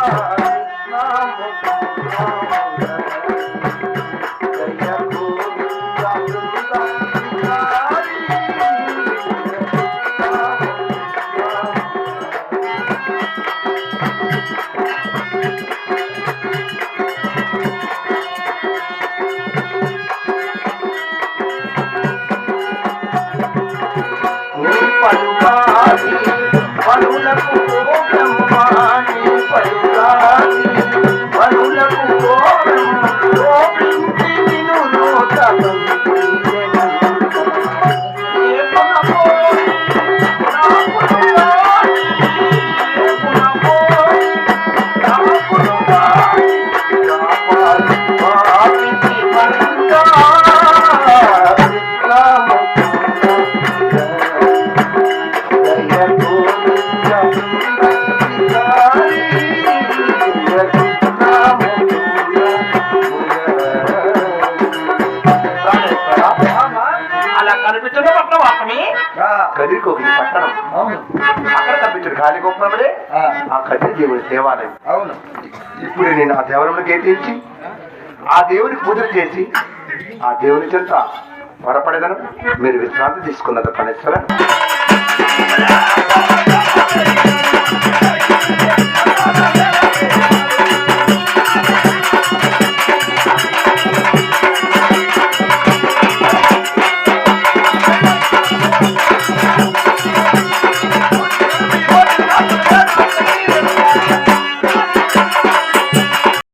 राम राम అలా కనిపించడం పట్ల వాపమి కదిరికోకి పట్టణం. అవును. అక్కడ కనిపించాడు ఖాళీ గొప్పడే ఆ, కదిరి దేవుడి దేవాలయం. అవును. ఇప్పుడు నేను ఆ దేవాలయంలో కేటించి ఆ దేవునికి పూజలు చేసి ఆ దేవుని చెంత పొరపడేదను మీరు విశ్రాంతి తీసుకున్నది పనేశ్వర